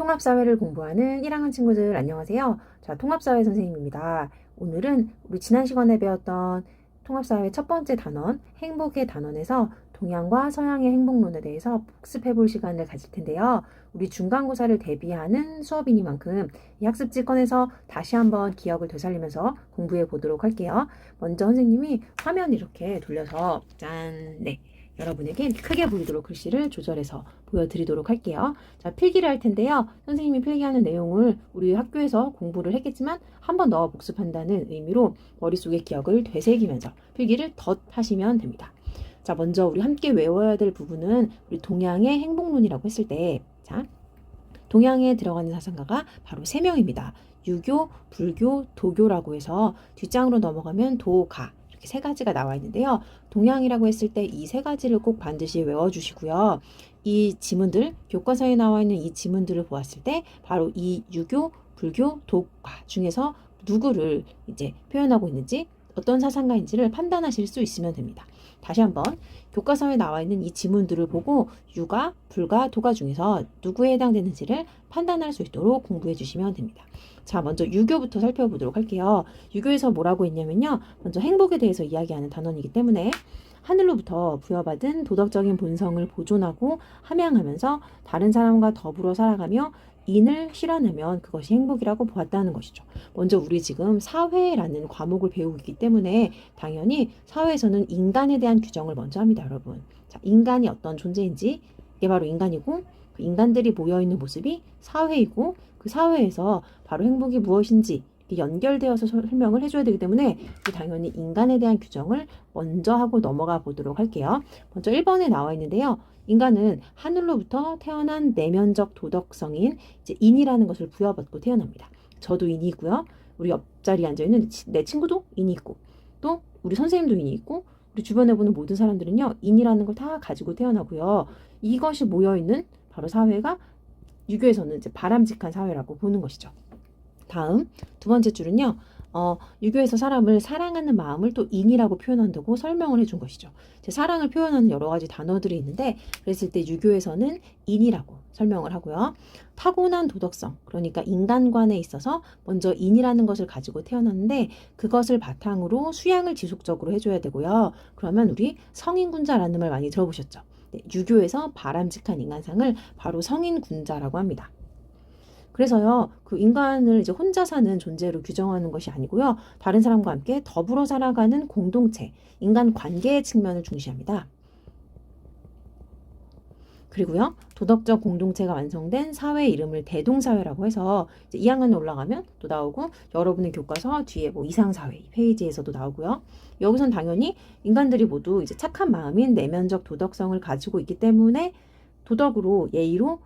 통합사회를 공부하는 1학년 친구들 안녕하세요. 자, 통합사회 선생님입니다. 오늘은 우리 지난 시간에 배웠던 통합사회 첫 번째 단원, 행복의 단원에서 동양과 서양의 행복론에 대해서 복습해 볼 시간을 가질 텐데요. 우리 중간고사를 대비하는 수업이니만큼 이 학습지 꺼내서 다시 한번 기억을 되살리면서 공부해 보도록 할게요. 먼저 선생님이 화면 이렇게 돌려서 짠, 네. 여러분에게 크게 보이도록 글씨를 조절해서 보여드리도록 할게요. 자, 필기를 할 텐데요. 선생님이 필기하는 내용을 우리 학교에서 공부를 했겠지만 한 번 더 복습한다는 의미로 머릿속에 기억을 되새기면서 필기를 덧 하시면 됩니다. 자, 먼저 우리 함께 외워야 될 부분은 우리 동양의 행복론이라고 했을 때, 자, 동양에 들어가는 사상가가 바로 세 명입니다. 유교, 불교, 도교라고 해서 뒷장으로 넘어가면 도가 이렇게 세 가지가 나와 있는데요. 동양이라고 했을 때 이 세 가지를 꼭 반드시 외워주시고요. 이 지문들, 교과서에 나와 있는 이 지문들을 보았을 때 바로 이 유교, 불교, 도가 중에서 누구를 이제 표현하고 있는지 어떤 사상가인지를 판단하실 수 있으면 됩니다. 다시 한번 교과서에 나와 있는 이 지문들을 보고 유가, 불가, 도가 중에서 누구에 해당되는지를 판단할 수 있도록 공부해 주시면 됩니다. 자, 먼저 유교부터 살펴보도록 할게요. 유교에서 뭐라고 했냐면요. 먼저 행복에 대해서 이야기하는 단원이기 때문에 하늘로부터 부여받은 도덕적인 본성을 보존하고 함양하면서 다른 사람과 더불어 살아가며 인을 실현하면 그것이 행복이라고 보았다는 것이죠. 먼저 우리 지금 사회라는 과목을 배우고 있기 때문에 당연히 사회에서는 인간에 대한 규정을 먼저 합니다, 여러분. 자, 인간이 어떤 존재인지 이게 바로 인간이고 그 인간들이 모여 있는 모습이 사회이고 그 사회에서 바로 행복이 무엇인지 연결되어서 설명을 해줘야 되기 때문에 당연히 인간에 대한 규정을 먼저 하고 넘어가 보도록 할게요. 먼저 1번에 나와 있는데요. 인간은 하늘로부터 태어난 내면적 도덕성인 이제 인이라는 것을 부여받고 태어납니다. 저도 인이고요. 우리 옆자리에 앉아 있는 내 친구도 인이 있고 또 우리 선생님도 인이 있고 우리 주변에 보는 모든 사람들은요 인이라는 걸 다 가지고 태어나고요. 이것이 모여 있는 바로 사회가 유교에서는 이제 바람직한 사회라고 보는 것이죠. 다음 두 번째 줄은요. 어, 유교에서 사람을 사랑하는 마음을 또 인이라고 표현한다고 설명을 해준 것이죠. 제 사랑을 표현하는 여러 가지 단어들이 있는데 그랬을 때 유교에서는 인이라고 설명을 하고요. 타고난 도덕성, 그러니까 인간관에 있어서 먼저 인이라는 것을 가지고 태어났는데 그것을 바탕으로 수양을 지속적으로 해줘야 되고요. 그러면 우리 성인군자라는 말 많이 들어보셨죠? 네, 유교에서 바람직한 인간상을 바로 성인군자라고 합니다. 그래서요, 그 인간을 이제 혼자 사는 존재로 규정하는 것이 아니고요, 다른 사람과 함께 더불어 살아가는 공동체, 인간 관계의 측면을 중시합니다. 그리고요, 도덕적 공동체가 완성된 사회 이름을 대동사회라고 해서 이제 2학년에 올라가면 또 나오고 여러분의 교과서 뒤에 뭐 이상사회 페이지에서도 나오고요. 여기선 당연히 인간들이 모두 이제 착한 마음인 내면적 도덕성을 가지고 있기 때문에 도덕으로 예의로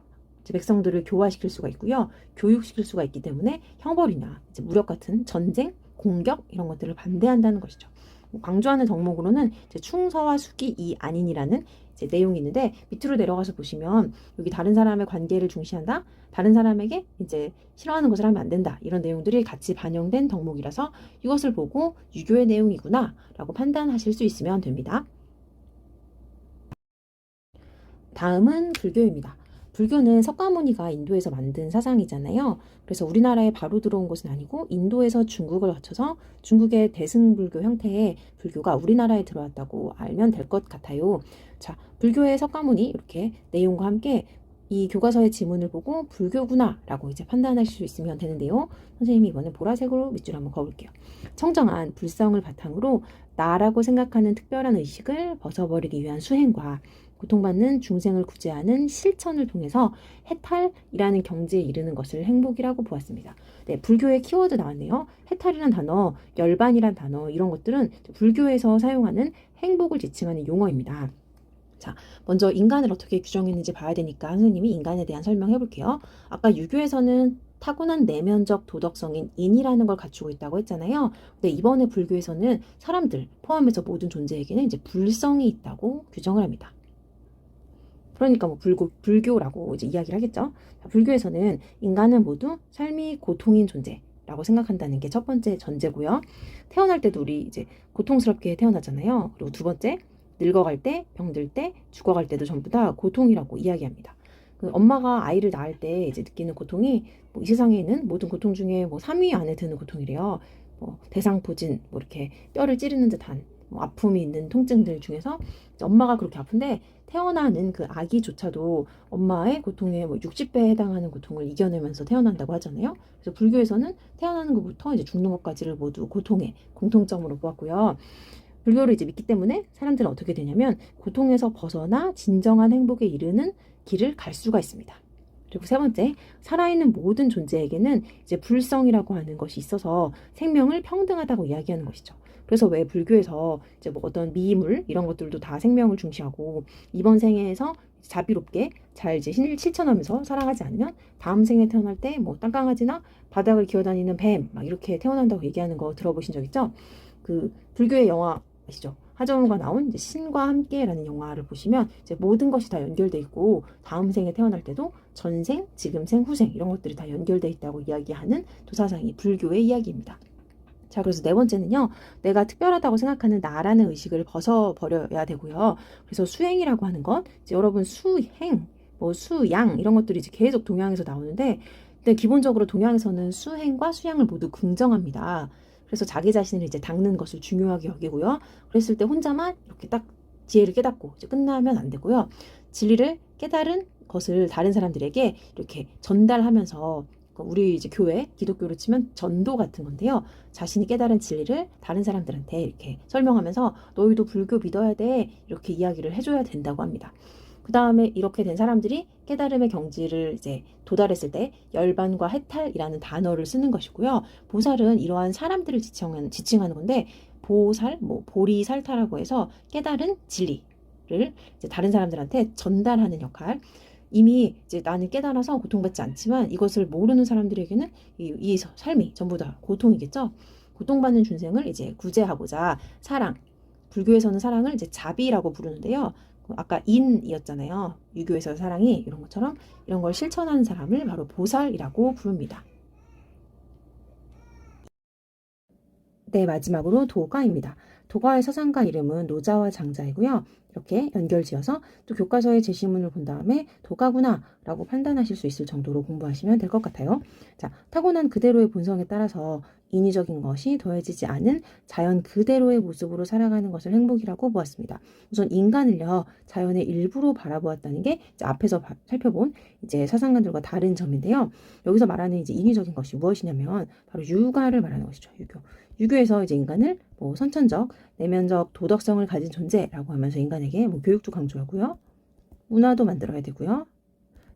백성들을 교화시킬 수가 있고요. 교육시킬 수가 있기 때문에 형벌이나 무력 같은 전쟁, 공격 이런 것들을 반대한다는 것이죠. 뭐 강조하는 덕목으로는 충서와 숙이 이 아닌이라는 내용이 있는데 밑으로 내려가서 보시면 여기 다른 사람의 관계를 중시한다. 다른 사람에게 이제 싫어하는 것을 하면 안 된다. 이런 내용들이 같이 반영된 덕목이라서 이것을 보고 유교의 내용이구나라고 판단하실 수 있으면 됩니다. 다음은 불교입니다. 불교는 석가모니가 인도에서 만든 사상이잖아요. 그래서 우리나라에 바로 들어온 것은 아니고 인도에서 중국을 거쳐서 중국의 대승불교 형태의 불교가 우리나라에 들어왔다고 알면 될 것 같아요. 자, 불교의 석가모니 이렇게 내용과 함께 이 교과서의 지문을 보고 불교구나라고 이제 판단하실 수 있으면 되는데요. 선생님이 이번에 보라색으로 밑줄 한번 그어볼게요. 청정한 불성을 바탕으로 나라고 생각하는 특별한 의식을 벗어버리기 위한 수행과 고통받는 중생을 구제하는 실천을 통해서 해탈이라는 경지에 이르는 것을 행복이라고 보았습니다. 네, 불교의 키워드 나왔네요. 해탈이란 단어, 열반이란 단어 이런 것들은 불교에서 사용하는 행복을 지칭하는 용어입니다. 자, 먼저 인간을 어떻게 규정했는지 봐야 되니까 선생님이 인간에 대한 설명해 볼게요. 아까 유교에서는 타고난 내면적 도덕성인 인이라는 걸 갖추고 있다고 했잖아요. 근데 이번에 불교에서는 사람들 포함해서 모든 존재에게는 이제 불성이 있다고 규정을 합니다. 그러니까 뭐 불교, 불교라고 이제 이야기를 하겠죠. 불교에서는 인간은 모두 삶이 고통인 존재라고 생각한다는 게 첫 번째 전제고요. 태어날 때도 우리 이제 고통스럽게 태어나잖아요. 그리고 두 번째, 늙어갈 때, 병들 때, 죽어갈 때도 전부 다 고통이라고 이야기합니다. 그 엄마가 아이를 낳을 때 이제 느끼는 고통이 뭐 이 세상에 있는 모든 고통 중에 뭐 3위 안에 드는 고통이래요. 뭐 대상포진, 뭐 이렇게 뼈를 찌르는 듯한 뭐 아픔이 있는 통증들 중에서 엄마가 그렇게 아픈데 태어나는 그 아기조차도 엄마의 고통의 뭐 60배에 해당하는 고통을 이겨내면서 태어난다고 하잖아요. 그래서 불교에서는 태어나는 것부터 이제 죽는 것까지를 모두 고통의 공통점으로 보았고요. 불교를 이제 믿기 때문에 사람들은 어떻게 되냐면 고통에서 벗어나 진정한 행복에 이르는 길을 갈 수가 있습니다. 그리고 세 번째, 살아있는 모든 존재에게는 이제 불성이라고 하는 것이 있어서 생명을 평등하다고 이야기하는 것이죠. 그래서 왜 불교에서 이제 뭐 어떤 미물 이런 것들도 다 생명을 중시하고 이번 생에서 자비롭게 잘 이제 실- 실천하면서 살아가지 않으면 다음 생에 태어날 때 뭐 땅강아지나 바닥을 기어다니는 뱀 막 이렇게 태어난다고 얘기하는 거 들어보신 적 있죠? 그 불교의 영화 아시죠? 하정우가 나온 이제 신과 함께라는 영화를 보시면 이제 모든 것이 다 연결돼 있고 다음 생에 태어날 때도 전생, 지금생, 후생 이런 것들이 다 연결돼 있다고 이야기하는 도사상이 불교의 이야기입니다. 자, 그래서 네 번째는요, 내가 특별하다고 생각하는 나라는 의식을 벗어버려야 되고요. 그래서 수행이라고 하는 것, 이제 여러분 수행, 뭐 수양 이런 것들이 이제 계속 동양에서 나오는데, 근데 기본적으로 동양에서는 수행과 수양을 모두 긍정합니다. 그래서 자기 자신을 이제 닦는 것을 중요하게 여기고요. 그랬을 때 혼자만 이렇게 딱 지혜를 깨닫고 이제 끝나면 안 되고요. 진리를 깨달은 것을 다른 사람들에게 이렇게 전달하면서 우리 이제 교회 기독교로 치면 전도 같은 건데요. 자신이 깨달은 진리를 다른 사람들한테 이렇게 설명하면서 너희도 불교 믿어야 돼 이렇게 이야기를 해줘야 된다고 합니다. 그 다음에 이렇게 된 사람들이 깨달음의 경지를 이제 도달했을 때 열반과 해탈이라는 단어를 쓰는 것이고요. 보살은 이러한 사람들을 지칭하는, 지칭하는 건데 보살, 뭐 보리살타라고 해서 깨달은 진리를 이제 다른 사람들한테 전달하는 역할. 이미 이제 나는 깨달아서 고통받지 않지만 이것을 모르는 사람들에게는 이, 이 삶이 전부 다 고통이겠죠. 고통받는 중생을 이제 구제하고자 사랑, 불교에서는 사랑을 이제 자비라고 부르는데요. 아까 인이었잖아요. 유교에서 사랑이 이런 것처럼 이런 걸 실천하는 사람을 바로 보살이라고 부릅니다. 네, 마지막으로 도가입니다. 도가의 서상가 이름은 노자와 장자이고요. 이렇게 연결지어서 또 교과서의 제시문을 본 다음에 도가구나 라고 판단하실 수 있을 정도로 공부하시면 될 것 같아요. 자, 타고난 그대로의 본성에 따라서 인위적인 것이 더해지지 않은 자연 그대로의 모습으로 살아가는 것을 행복이라고 보았습니다. 우선 인간을요, 자연의 일부로 바라보았다는 게 앞에서 바- 살펴본 이제 사상가들과 다른 점인데요. 여기서 말하는 이제 인위적인 것이 무엇이냐면 바로 유가를 말하는 것이죠. 유교. 유교에서 이제 인간을 뭐 선천적, 내면적 도덕성을 가진 존재라고 하면서 인간에게 뭐 교육도 강조하고요. 문화도 만들어야 되고요.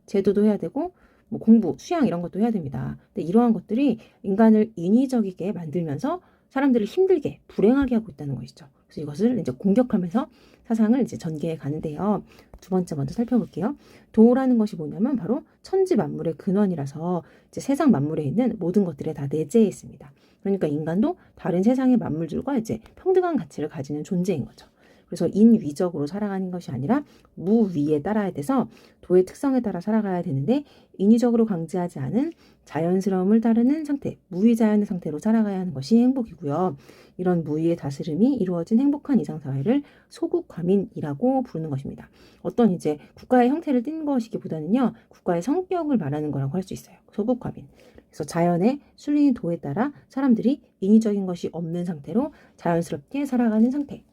제도도 해야 되고 뭐 공부, 수양 이런 것도 해야 됩니다. 근데 이러한 것들이 인간을 인위적이게 만들면서 사람들을 힘들게 불행하게 하고 있다는 것이죠. 그래서 이것을 이제 공격하면서 사상을 이제 전개해 가는데요. 두 번째 먼저 살펴볼게요. 도라는 것이 뭐냐면 바로 천지 만물의 근원이라서 이제 세상 만물에 있는 모든 것들에 다 내재해 있습니다. 그러니까 인간도 다른 세상의 만물들과 이제 평등한 가치를 가지는 존재인 거죠. 그래서 인위적으로 살아가는 것이 아니라 무위에 따라야 돼서 도의 특성에 따라 살아가야 되는데 인위적으로 강제하지 않은 자연스러움을 따르는 상태, 무위자연의 상태로 살아가야 하는 것이 행복이고요. 이런 무위의 다스림이 이루어진 행복한 이상 사회를 소국과민이라고 부르는 것입니다. 어떤 이제 국가의 형태를 띈 것이기보다는요, 국가의 성격을 말하는 거라고 할 수 있어요. 소국과민. 그래서 자연의 순리인 도에 따라 사람들이 인위적인 것이 없는 상태로 자연스럽게 살아가는 상태.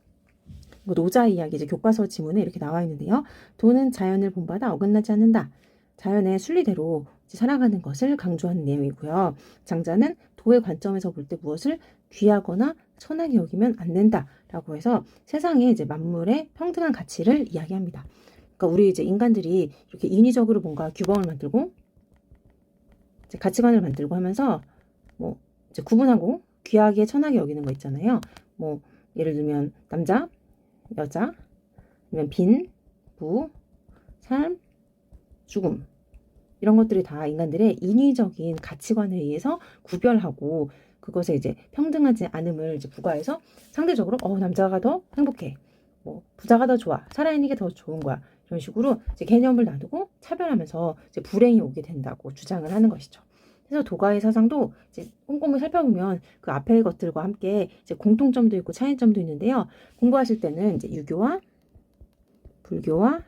뭐 노자 이야기 이제 교과서 지문에 이렇게 나와 있는데요. 도는 자연을 본받아 어긋나지 않는다. 자연의 순리대로 살아가는 것을 강조하는 내용이고요. 장자는 도의 관점에서 볼 때 무엇을 귀하거나 천하게 여기면 안 된다라고 해서 세상의 이제 만물의 평등한 가치를 이야기합니다. 그러니까 우리 이제 인간들이 이렇게 인위적으로 뭔가 규범을 만들고 이제 가치관을 만들고 하면서 뭐 이제 구분하고 귀하게 천하게 여기는 거 있잖아요. 뭐 예를 들면 남자, 여자, 아니면 빈, 부, 삶, 죽음. 이런 것들이 다 인간들의 인위적인 가치관에 의해서 구별하고 그것에 이제 평등하지 않음을 이제 부과해서 상대적으로 어 남자가 더 행복해, 뭐 부자가 더 좋아, 살아있는 게 더 좋은 거야. 이런 식으로 이제 개념을 놔두고 차별하면서 이제 불행이 오게 된다고 주장을 하는 것이죠. 그래서 도가의 사상도 이제 꼼꼼히 살펴보면 그 앞의 것들과 함께 이제 공통점도 있고 차이점도 있는데요. 공부하실 때는 이제 유교와 불교와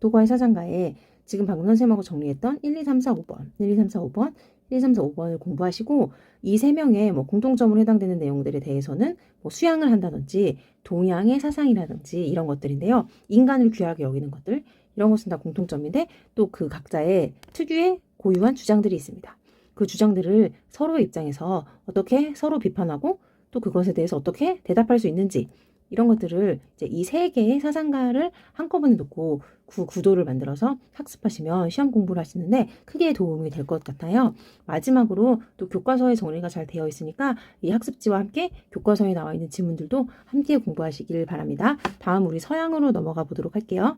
도가의 사상가의 지금 방금 선생님하고 정리했던 1, 2, 3, 4, 5번, 1, 2, 3, 4, 5번, 1, 2, 3, 4, 5번을 공부하시고 이 세 명의 뭐 공통점으로 해당되는 내용들에 대해서는 뭐 수양을 한다든지 동양의 사상이라든지 이런 것들인데요. 인간을 귀하게 여기는 것들 이런 것은 다 공통점인데 또 그 각자의 특유의 고유한 주장들이 있습니다. 그 주장들을 서로의 입장에서 어떻게 서로 비판하고 또 그것에 대해서 어떻게 대답할 수 있는지 이런 것들을 이제 이 세 개의 사상가를 한꺼번에 놓고 구, 구도를 만들어서 학습하시면 시험 공부를 하시는데 크게 도움이 될 것 같아요. 마지막으로 또 교과서에 정리가 잘 되어 있으니까 이 학습지와 함께 교과서에 나와 있는 지문들도 함께 공부하시길 바랍니다. 다음 우리 서양으로 넘어가 보도록 할게요.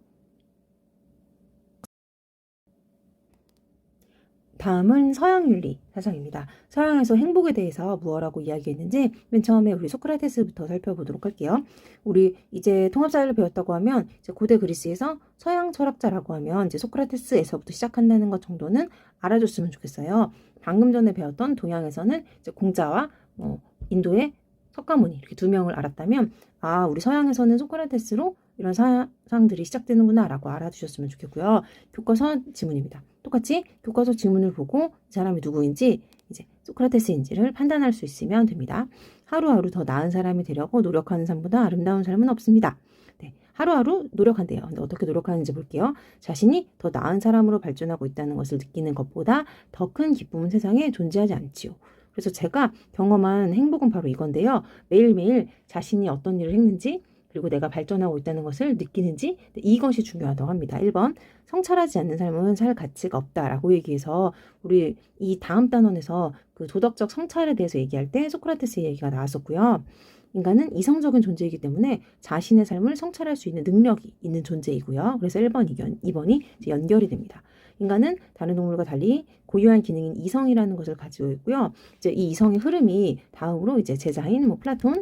다음은 서양윤리 사상입니다. 서양에서 행복에 대해서 무엇라고 이야기했는지 맨 처음에 우리 소크라테스부터 살펴보도록 할게요. 우리 이제 통합사회를 배웠다고 하면 이제 고대 그리스에서 서양 철학자라고 하면 이제 소크라테스에서부터 시작한다는 것 정도는 알아줬으면 좋겠어요. 방금 전에 배웠던 동양에서는 이제 공자와 뭐 인도의 석가모니 이렇게 두 명을 알았다면 아 우리 서양에서는 소크라테스로 이런 사상들이 시작되는구나 라고 알아두셨으면 좋겠고요. 교과서 지문입니다. 똑같이 교과서 지문을 보고 이 사람이 누구인지 이제 소크라테스인지를 판단할 수 있으면 됩니다. 하루하루 더 나은 사람이 되려고 노력하는 삶보다 아름다운 삶은 없습니다. 네, 하루하루 노력한대요. 근데 어떻게 노력하는지 볼게요. 자신이 더 나은 사람으로 발전하고 있다는 것을 느끼는 것보다 더 큰 기쁨은 세상에 존재하지 않지요. 그래서 제가 경험한 행복은 바로 이건데요. 매일매일 자신이 어떤 일을 했는지 그리고 내가 발전하고 있다는 것을 느끼는지 이것이 중요하다고 합니다. 1번 성찰하지 않는 삶은 살 가치가 없다라고 얘기해서 우리 이 다음 단원에서 그 도덕적 성찰에 대해서 얘기할 때 소크라테스 얘기가 나왔었고요. 인간은 이성적인 존재이기 때문에 자신의 삶을 성찰할 수 있는 능력이 있는 존재이고요. 그래서 1번, 2번이 연결이 됩니다. 인간은 다른 동물과 달리 고유한 기능인 이성이라는 것을 가지고 있고요. 이제 이 이성의 흐름이 다음으로 이제 제자인 뭐 플라톤,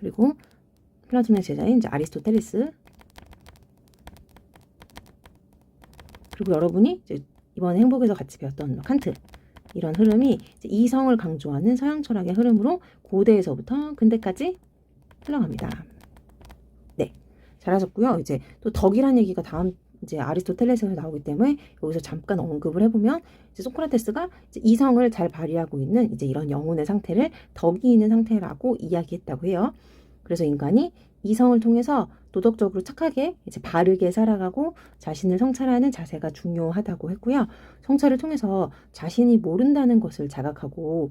그리고 플라톤의 제자인 이제 아리스토텔레스 그리고 여러분이 이제 이번 행복에서 같이 배웠던 칸트 이런 흐름이 이성을 강조하는 서양 철학의 흐름으로 고대에서부터 근대까지 흘러갑니다. 네, 잘하셨고요. 이제 또 덕이란 얘기가 다음 이제 아리스토텔레스에서 나오기 때문에 여기서 잠깐 언급을 해보면 이제 소크라테스가 이제 이성을 잘 발휘하고 있는 이제 이런 영혼의 상태를 덕이 있는 상태라고 이야기했다고 해요. 그래서 인간이 이성을 통해서 도덕적으로 착하게 이제 바르게 살아가고 자신을 성찰하는 자세가 중요하다고 했고요. 성찰을 통해서 자신이 모른다는 것을 자각하고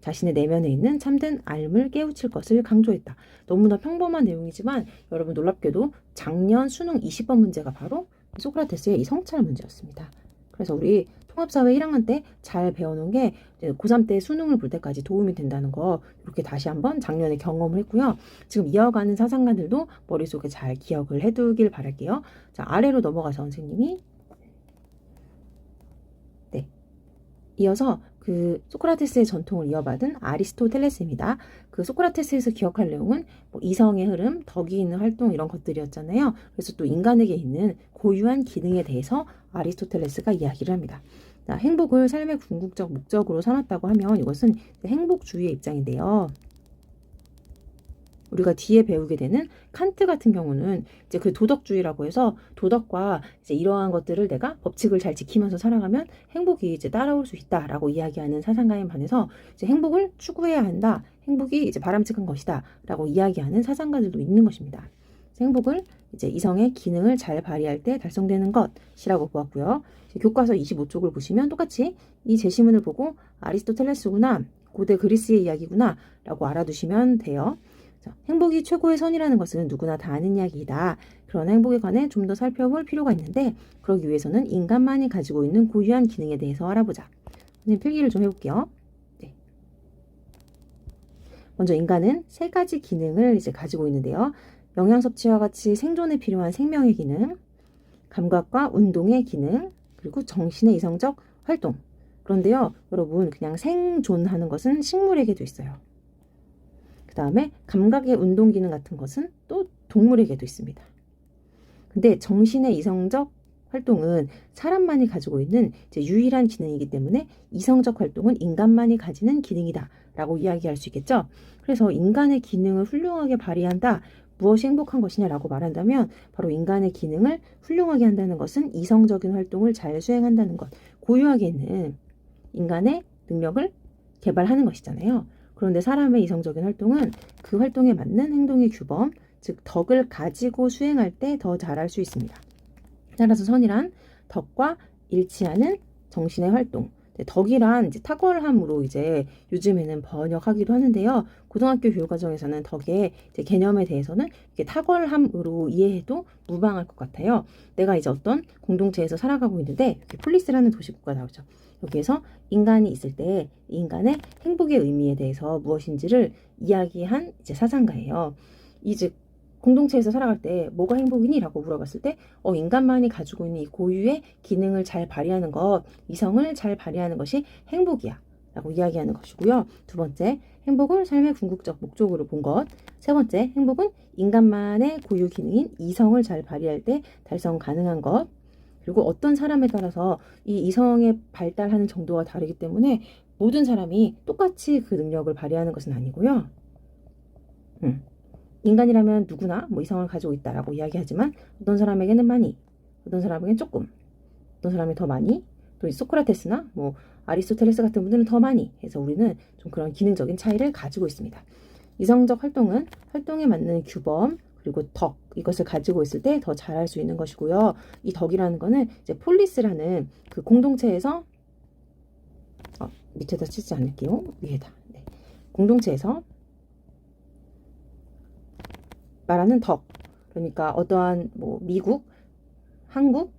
자신의 내면에 있는 참된 알을 깨우칠 것을 강조했다. 너무나 평범한 내용이지만 여러분 놀랍게도 작년 수능 20번 문제가 바로 소크라테스의 이 성찰 문제였습니다. 그래서 우리 통합사회 1학년 때 잘 배워놓은 게 고3 때 수능을 볼 때까지 도움이 된다는 거 이렇게 다시 한번 작년에 경험을 했고요. 지금 이어가는 사상가들도 머릿속에 잘 기억을 해두길 바랄게요. 자, 아래로 넘어가서 선생님이 네. 이어서 그 소크라테스의 전통을 이어받은 아리스토텔레스입니다. 그 소크라테스에서 기억할 내용은 뭐 이성의 흐름, 덕이 있는 활동 이런 것들이었잖아요. 그래서 또 인간에게 있는 고유한 기능에 대해서 아리스토텔레스가 이야기를 합니다. 자, 행복을 삶의 궁극적 목적으로 삼았다고 하면 이것은 행복주의의 입장인데요. 우리가 뒤에 배우게 되는 칸트 같은 경우는 이제 그 도덕주의라고 해서 도덕과 이제 이러한 것들을 내가 법칙을 잘 지키면서 살아가면 행복이 이제 따라올 수 있다라고 이야기하는 사상가에 반해서 이제 행복을 추구해야 한다. 행복이 이제 바람직한 것이다라고 이야기하는 사상가들도 있는 것입니다. 행복을 이제 이성의 기능을 잘 발휘할 때 달성되는 것이라고 보았고요. 교과서 25쪽을 보시면 똑같이 이 제시문을 보고 아리스토텔레스구나, 고대 그리스의 이야기구나 라고 알아두시면 돼요. 행복이 최고의 선이라는 것은 누구나 다 아는 이야기이다. 그러나 행복에 관해 좀 더 살펴볼 필요가 있는데 그러기 위해서는 인간만이 가지고 있는 고유한 기능에 대해서 알아보자. 선생님 필기를 좀 해볼게요. 네. 먼저 인간은 세 가지 기능을 이제 가지고 있는데요. 영양 섭취와 같이 생존에 필요한 생명의 기능, 감각과 운동의 기능, 그리고 정신의 이성적 활동. 그런데요, 여러분, 그냥 생존하는 것은 식물에게도 있어요. 그 다음에 감각의 운동 기능 같은 것은 또 동물에게도 있습니다. 근데 정신의 이성적 활동은 사람만이 가지고 있는 유일한 기능이기 때문에 이성적 활동은 인간만이 가지는 기능이다 라고 이야기할 수 있겠죠. 그래서 인간의 기능을 훌륭하게 발휘한다. 무엇이 행복한 것이냐라고 말한다면 바로 인간의 기능을 훌륭하게 한다는 것은 이성적인 활동을 잘 수행한다는 것, 고유하게 있는 인간의 능력을 개발하는 것이잖아요. 그런데 사람의 이성적인 활동은 그 활동에 맞는 행동의 규범, 즉 덕을 가지고 수행할 때 더 잘할 수 있습니다. 따라서 선이란 덕과 일치하는 정신의 활동. 네, 덕이란 이제 탁월함으로 이제 요즘에는 번역하기도 하는데요. 고등학교 교육과정에서는 덕의 개념에 대해서는 탁월함으로 이해해도 무방할 것 같아요. 내가 이제 어떤 공동체에서 살아가고 있는데 폴리스라는 도시국가 나오죠. 여기에서 인간이 있을 때 인간의 행복의 의미에 대해서 무엇인지를 이야기한 이제 사상가예요. 이즉 공동체에서 살아갈 때 뭐가 행복이니? 라고 물어봤을 때 어, 인간만이 가지고 있는 이 고유의 기능을 잘 발휘하는 것, 이성을 잘 발휘하는 것이 행복이야. 라고 이야기하는 것이고요. 두 번째, 행복을 삶의 궁극적 목적으로 본 것. 세 번째, 행복은 인간만의 고유 기능인 이성을 잘 발휘할 때 달성 가능한 것. 그리고 어떤 사람에 따라서 이 이성의 발달하는 정도가 다르기 때문에 모든 사람이 똑같이 그 능력을 발휘하는 것은 아니고요. 음. 인간이라면 누구나 뭐 이성을 가지고 있다라고 이야기하지만 어떤 사람에게는 많이, 어떤 사람에게는 조금, 어떤 사람이 더 많이, 또이 소크라테스나 뭐 아리스토텔레스 같은 분들은 더 많이 해서 우리는 좀 그런 기능적인 차이를 가지고 있습니다. 이성적 활동은 활동에 맞는 규범 그리고 덕 이것을 가지고 있을 때 더 잘할 수 있는 것이고요. 이 덕이라는 거는 이제 폴리스라는 그 공동체에서 어, 밑에다 치지 않을게요. 위에다. 네. 공동체에서 말하는 덕. 그러니까 어떠한 뭐 미국, 한국,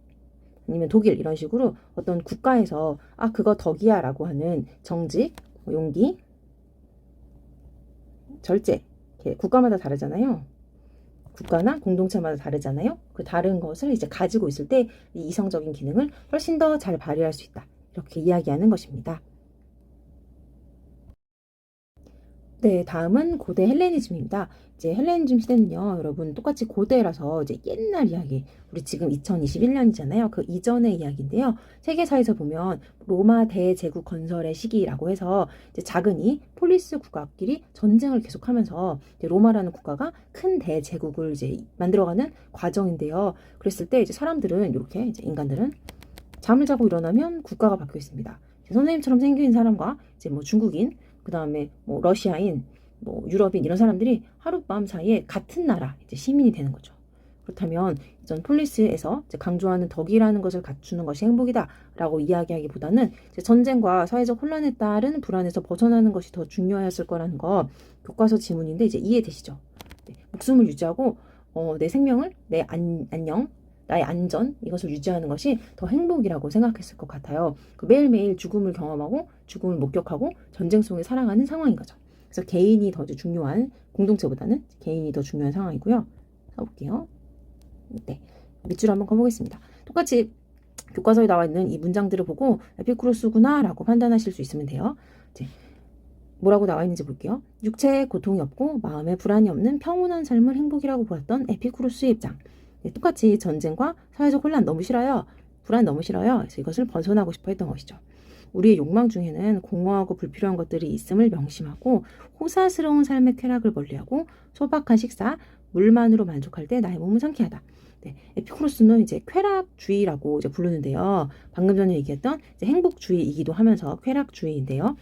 아니면 독일 이런 식으로 어떤 국가에서 아 그거 덕이야라고 하는 정직, 뭐 용기, 절제 이렇게 국가마다 다르잖아요. 국가나 공동체마다 다르잖아요. 그 다른 것을 이제 가지고 있을 때 이 이성적인 기능을 훨씬 더 잘 발휘할 수 있다. 이렇게 이야기하는 것입니다. 네, 다음은 고대 헬레니즘입니다. 이제 헬레니즘 시대는요, 여러분 똑같이 고대라서 이제 옛날 이야기, 우리 지금 2021년이잖아요. 그 이전의 이야기인데요. 세계사에서 보면 로마 대제국 건설의 시기라고 해서 이제 작은이 폴리스 국가끼리 전쟁을 계속하면서 로마라는 국가가 큰 대제국을 이제 만들어가는 과정인데요. 그랬을 때 이제 사람들은 이렇게 이제 인간들은 잠을 자고 일어나면 국가가 바뀌어 있습니다. 선생님처럼 생긴 사람과 이제 뭐 중국인 그 다음에 뭐 러시아인, 뭐 유럽인 이런 사람들이 하룻밤 사이에 같은 나라 이제 시민이 되는 거죠. 그렇다면 이전 폴리스에서 강조하는 덕이라는 것을 갖추는 것이 행복이다라고 이야기하기보다는 전쟁과 사회적 혼란에 따른 불안에서 벗어나는 것이 더 중요했을 거라는 거 교과서 지문인데 이제 이해되시죠? 네, 목숨을 유지하고 어, 내 생명을 내 안, 안녕 나의 안전 이것을 유지하는 것이 더 행복이라고 생각했을 것 같아요. 그 매일매일 죽음을 경험하고 죽음을 목격하고 전쟁 속에 살아가는 상황인 거죠. 그래서 개인이 더 중요한 공동체보다는 개인이 더 중요한 상황이고요. 가볼게요. 네, 밑줄 한번 가보겠습니다. 똑같이 교과서에 나와 있는 이 문장들을 보고 에피쿠로스구나라고 판단하실 수 있으면 돼요. 이제 뭐라고 나와 있는지 볼게요. 육체에 고통이 없고 마음에 불안이 없는 평온한 삶을 행복이라고 보았던 에피쿠로스의 입장. 네, 똑같이 전쟁과 사회적 혼란 너무 싫어요. 불안 너무 싫어요. 그래서 이것을 벗어나고 싶어 했던 것이죠. 우리의 욕망 중에는 공허하고 불필요한 것들이 있음을 명심하고 호사스러운 삶의 쾌락을 멀리하고 소박한 식사, 물만으로 만족할 때 나의 몸은 상쾌하다. 네, 에피쿠로스는 이제 쾌락주의라고 이제 부르는데요. 방금 전에 얘기했던 행복주의이기도 하면서 쾌락주의인데요.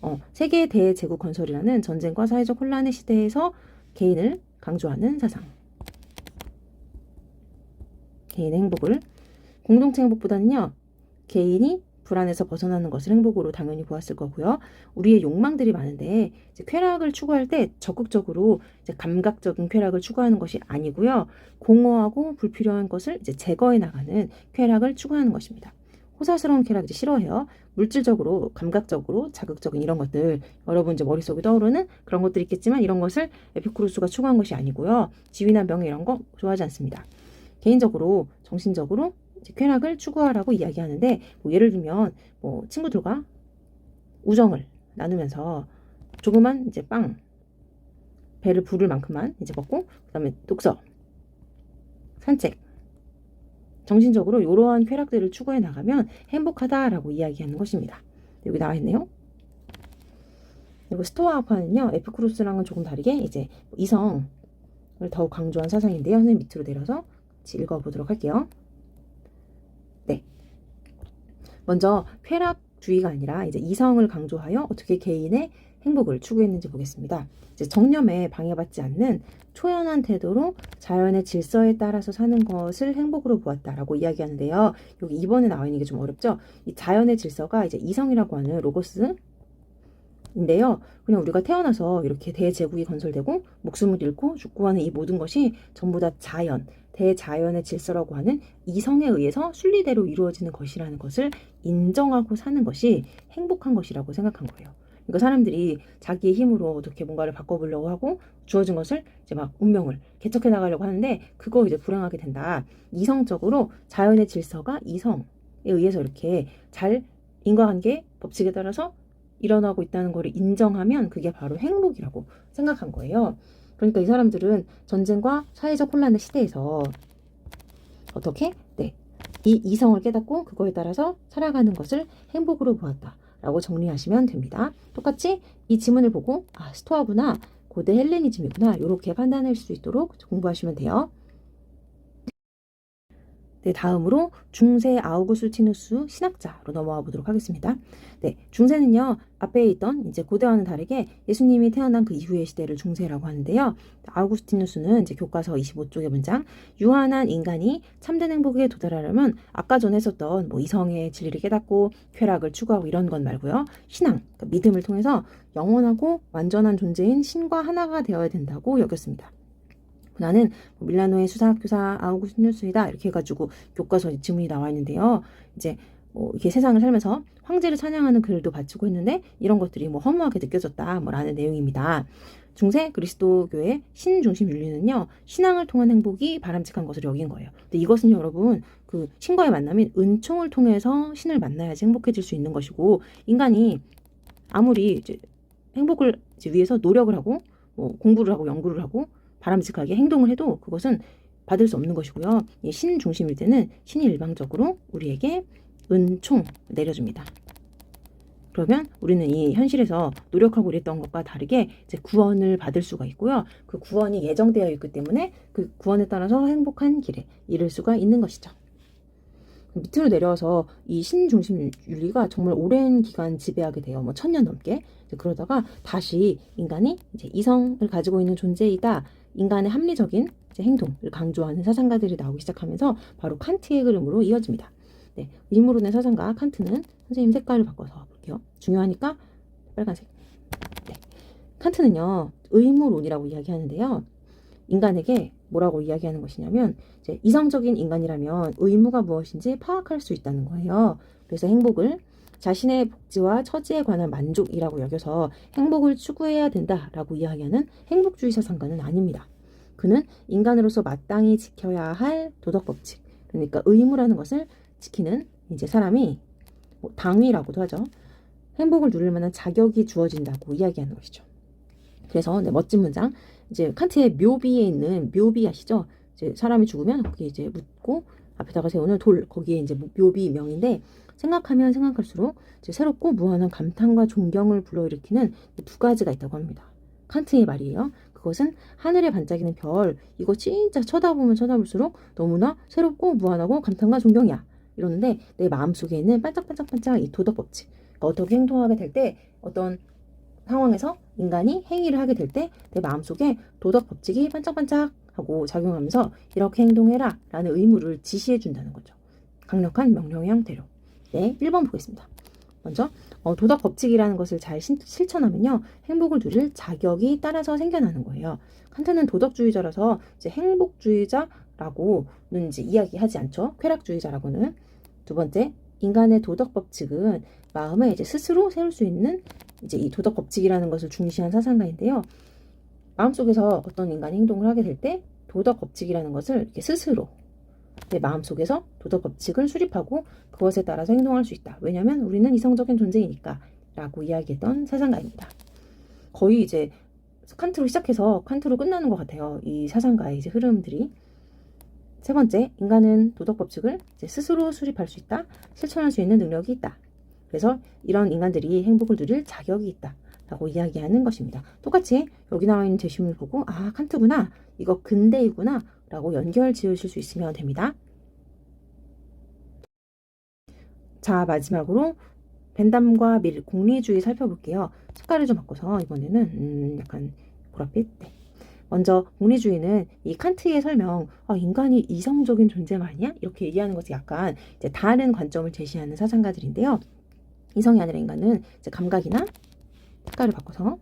어, 세계 대제국 건설이라는 전쟁과 사회적 혼란의 시대에서 개인을 강조하는 사상. 개인의 행복을 공동체 행복보다는요 개인이 불안에서 벗어나는 것을 행복으로 당연히 보았을 거고요. 우리의 욕망들이 많은데 쾌락을 추구할 때 적극적으로 감각적인 쾌락을 추구하는 것이 아니고요. 공허하고 불필요한 것을 제거해 나가는 쾌락을 추구하는 것입니다. 호사스러운 쾌락 이제 싫어해요. 물질적으로, 감각적으로, 자극적인 이런 것들 여러분 이제 머릿속에 떠오르는 그런 것들이 있겠지만 이런 것을 에피쿠로스가 추구한 것이 아니고요. 지위나 명예 이런 거 좋아하지 않습니다. 개인적으로 정신적으로 이제 쾌락을 추구하라고 이야기하는데 뭐 예를 들면 뭐 친구들과 우정을 나누면서 조그만 이제 빵 배를 부를 만큼만 이제 먹고 그다음에 독서 산책 정신적으로 이러한 쾌락들을 추구해 나가면 행복하다라고 이야기하는 것입니다. 여기 나와 있네요. 그리고 스토아파는요 에피쿠로스랑은 조금 다르게 이제 이성 더욱 강조한 사상인데요. 선생님 밑으로 내려서 같이 읽어보도록 할게요. 네. 먼저 쾌락주의가 아니라 이제 이성을 강조하여 어떻게 개인의 행복을 추구했는지 보겠습니다. 이제 정념에 방해받지 않는 초연한 태도로 자연의 질서에 따라서 사는 것을 행복으로 보았다라고 이야기하는데요. 여기 이번에 나와 있는 게 좀 어렵죠? 이 자연의 질서가 이제 이성이라고 하는 로고스 인데요. 그냥 우리가 태어나서 이렇게 대제국이 건설되고 목숨을 잃고 죽고 하는 이 모든 것이 전부 다 자연, 대자연의 질서라고 하는 이성에 의해서 순리대로 이루어지는 것이라는 것을 인정하고 사는 것이 행복한 것이라고 생각한 거예요. 그러니까 사람들이 자기의 힘으로 어떻게 뭔가를 바꿔보려고 하고 주어진 것을 이제 막 운명을 개척해 나가려고 하는데 그거 이제 불행하게 된다. 이성적으로 자연의 질서가 이성에 의해서 이렇게 잘 인과관계 법칙에 따라서 일어나고 있다는 것을 인정하면 그게 바로 행복이라고 생각한 거예요. 그러니까 이 사람들은 전쟁과 사회적 혼란의 시대에서 어떻게? 네. 이 이성을 깨닫고 그거에 따라서 살아가는 것을 행복으로 보았다. 라고 정리하시면 됩니다. 똑같이 이 지문을 보고 아 스토아구나 고대 헬레니즘이구나 이렇게 판단할 수 있도록 공부하시면 돼요. 네, 다음으로 중세 아우구스티누스 신학자로 넘어가 보도록 하겠습니다. 네, 중세는요 앞에 있던 이제 고대와는 다르게 예수님이 태어난 그 이후의 시대를 중세라고 하는데요. 아우구스티누스는 이제 교과서 25쪽의 문장 유한한 인간이 참된 행복에 도달하려면 아까 전에 했었던 뭐 이성의 진리를 깨닫고 쾌락을 추구하고 이런 건 말고요. 신앙, 그러니까 믿음을 통해서 영원하고 완전한 존재인 신과 하나가 되어야 된다고 여겼습니다. 나는 뭐 밀라노의 수사학교사 아우구스티누스이다 이렇게 해가지고 교과서 지문이 나와 있는데요. 이제 뭐 이렇게 세상을 살면서 황제를 찬양하는 글도 바치고 했는데 이런 것들이 뭐 허무하게 느껴졌다 뭐라는 내용입니다. 중세 그리스도교의 신중심 윤리는요 신앙을 통한 행복이 바람직한 것을 여긴 거예요. 근데 이것은 여러분 그 신과의 만남인 은총을 통해서 신을 만나야지 행복해질 수 있는 것이고 인간이 아무리 이제 행복을 이제 위해서 노력을 하고 뭐 공부를 하고 연구를 하고 바람직하게 행동을 해도 그것은 받을 수 없는 것이고요. 이신 중심일 때는 신이 일방적으로 우리에게 은총 내려줍니다. 그러면 우리는 이 현실에서 노력하고 이랬던 것과 다르게 이제 구원을 받을 수가 있고요. 그 구원이 예정되어 있기 때문에 그 구원에 따라서 행복한 길에 이를 수가 있는 것이죠. 밑으로 내려와서 이 신중심 윤리가 정말 오랜 기간 지배하게 돼요. 뭐 천년 넘게. 그러다가 다시 인간이 이제 이성을 가지고 있는 존재이다. 인간의 합리적인 행동을 강조하는 사상가들이 나오기 시작하면서 바로 칸트의 그림으로 이어집니다. 네, 인물론의 사상가 칸트는 선생님 색깔을 바꿔서 볼게요. 중요하니까 빨간색. 네. 칸트는요 의무론이라고 이야기하는데요. 인간에게 뭐라고 이야기하는 것이냐면 이제 이성적인 인간이라면 의무가 무엇인지 파악할 수 있다는 거예요. 그래서 행복을 자신의 복지와 처지에 관한 만족이라고 여겨서 행복을 추구해야 된다라고 이야기하는 행복주의 사상가는 아닙니다. 그는 인간으로서 마땅히 지켜야 할 도덕 법칙, 그러니까 의무라는 것을 지키는 이제 사람이 뭐 당위라고도 하죠. 행복을 누릴 만한 자격이 주어진다고 이야기하는 것이죠. 그래서 네, 멋진 문장. 이제 칸트의 묘비에 있는 묘비 아시죠? 이제 사람이 죽으면 거기에 이제 묻고 앞에다가 세우는 돌 거기에 이제 묘비 명인데 생각하면 생각할수록 새롭고 무한한 감탄과 존경을 불러일으키는 두 가지가 있다고 합니다. 칸트의 말이에요. 그것은 하늘에 반짝이는 별 이거 진짜 쳐다보면 쳐다볼수록 너무나 새롭고 무한하고 감탄과 존경이야. 이러는데 내 마음속에 있는 반짝반짝반짝 이 도덕 법칙 그러니까 어떻게 행동하게 될 때 어떤 상황에서 인간이 행위를 하게 될 때 내 마음속에 도덕 법칙이 반짝반짝 하고 작용하면서 이렇게 행동해라 라는 의무를 지시해 준다는 거죠. 강력한 명령의 형태로. 네, 1번 보겠습니다. 먼저 어, 도덕 법칙이라는 것을 잘 신, 실천하면요 행복을 누릴 자격이 따라서 생겨나는 거예요. 칸트는 도덕주의자라서 이제 행복주의자라고는 이제 이야기하지 않죠. 쾌락주의자라고는 두 번째 인간의 도덕 법칙은 마음에 이제 스스로 세울 수 있는 이제 이 도덕 법칙이라는 것을 중시한 사상가인데요. 마음속에서 어떤 인간이 행동을 하게 될 때 도덕 법칙이라는 것을 이렇게 스스로 내 마음속에서 도덕 법칙을 수립하고 그것에 따라서 행동할 수 있다. 왜냐하면 우리는 이성적인 존재이니까 라고 이야기했던 사상가입니다. 거의 이제 칸트로 시작해서 칸트로 끝나는 것 같아요. 이 사상가의 이제 흐름들이. 세 번째, 인간은 도덕 법칙을 스스로 수립할 수 있다. 실천할 수 있는 능력이 있다. 그래서 이런 인간들이 행복을 누릴 자격이 있다. 라고 이야기하는 것입니다. 똑같이 여기 나와 있는 제시문을 보고 아 칸트구나 이거 근대이구나 라고 연결 지으실 수 있으면 됩니다. 자 마지막으로 벤담과 밀 공리주의 살펴볼게요. 색깔을 좀 바꿔서 이번에는 음, 약간 보랏빛 네. 먼저 공리주의는 이 칸트의 설명 아, 인간이 이성적인 존재가 아니야? 이렇게 얘기하는 것이 약간 이제 다른 관점을 제시하는 사상가들인데요. 이성이 아니라 인간은 이제 감각이나 색깔을 바꿔서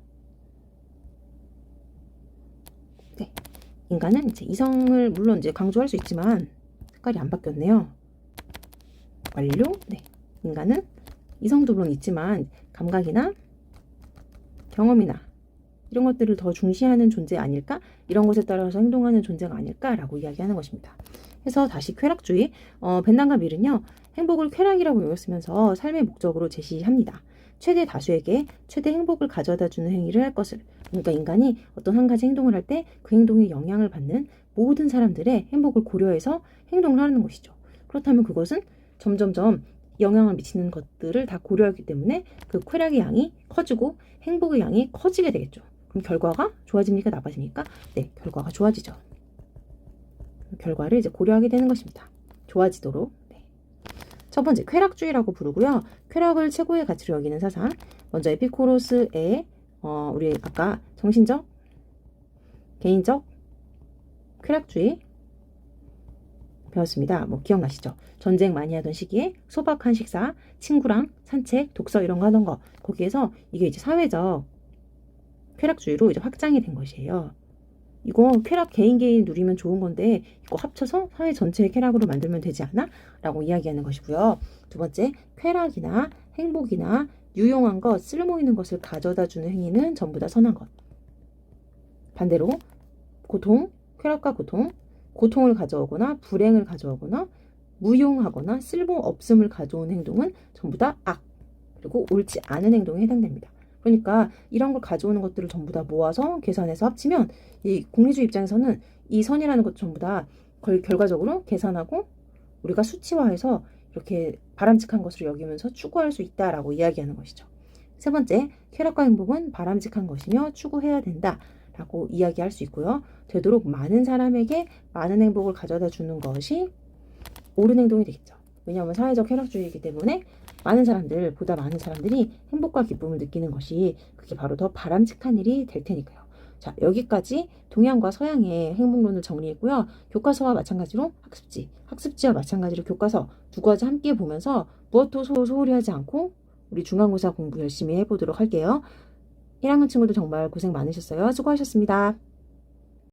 인간은 이제 이성을 물론 이제 강조할 수 있지만 색깔이 안 바뀌었네요. 완료. 네. 인간은 이성도 물론 있지만 감각이나 경험이나 이런 것들을 더 중시하는 존재 아닐까? 이런 것에 따라서 행동하는 존재가 아닐까라고 이야기하는 것입니다. 그래서 다시 쾌락주의, 어, 벤담과 밀은요, 행복을 쾌락이라고 여겼으면서 삶의 목적으로 제시합니다. 최대 다수에게 최대 행복을 가져다 주는 행위를 할 것을. 그러니까 인간이 어떤 한 가지 행동을 할 때 그 행동에 영향을 받는 모든 사람들의 행복을 고려해서 행동을 하는 것이죠. 그렇다면 그것은 점점점 영향을 미치는 것들을 다 고려하기 때문에 그 쾌락의 양이 커지고 행복의 양이 커지게 되겠죠. 그럼 결과가 좋아집니까? 나빠집니까? 네, 결과가 좋아지죠. 결과를 이제 고려하게 되는 것입니다. 좋아지도록. 네. 첫 번째, 쾌락주의라고 부르고요. 쾌락을 최고의 가치로 여기는 사상. 먼저 에피쿠로스의 어, 우리 아까 정신적, 개인적 쾌락주의 배웠습니다. 뭐 기억나시죠? 전쟁 많이 하던 시기에 소박한 식사, 친구랑 산책, 독서 이런 거 하던 거 거기에서 이게 이제 사회적 쾌락주의로 이제 확장이 된 것이에요. 이거 쾌락 개인 개인 누리면 좋은 건데 이거 합쳐서 사회 전체의 쾌락으로 만들면 되지 않아? 라고 이야기하는 것이고요. 두 번째, 쾌락이나 행복이나 유용한 것, 쓸모 있는 것을 가져다 주는 행위는 전부 다 선한 것. 반대로 고통, 쾌락과 고통, 고통을 가져오거나 불행을 가져오거나 무용하거나 쓸모 없음을 가져온 행동은 전부 다 악, 그리고 옳지 않은 행동에 해당됩니다. 그러니까 이런 걸 가져오는 것들을 전부 다 모아서 계산해서 합치면 이 공리주의 입장에서는 이 선이라는 것 전부 다 결과적으로 계산하고 우리가 수치화해서 이렇게 바람직한 것으로 여기면서 추구할 수 있다라고 이야기하는 것이죠. 세 번째, 쾌락과 행복은 바람직한 것이며 추구해야 된다 라고 이야기할 수 있고요. 되도록 많은 사람에게 많은 행복을 가져다 주는 것이 옳은 행동이 되겠죠. 왜냐하면 사회적 쾌락주의이기 때문에 많은 사람들, 보다 많은 사람들이 행복과 기쁨을 느끼는 것이 그게 바로 더 바람직한 일이 될 테니까요. 자, 여기까지 동양과 서양의 행복론을 정리했고요. 교과서와 마찬가지로 학습지, 학습지와 마찬가지로 교과서 두 가지 함께 보면서 무엇도 소, 소홀히 하지 않고 우리 중간고사 공부 열심히 해보도록 할게요. 1학년 친구들 정말 고생 많으셨어요. 수고하셨습니다.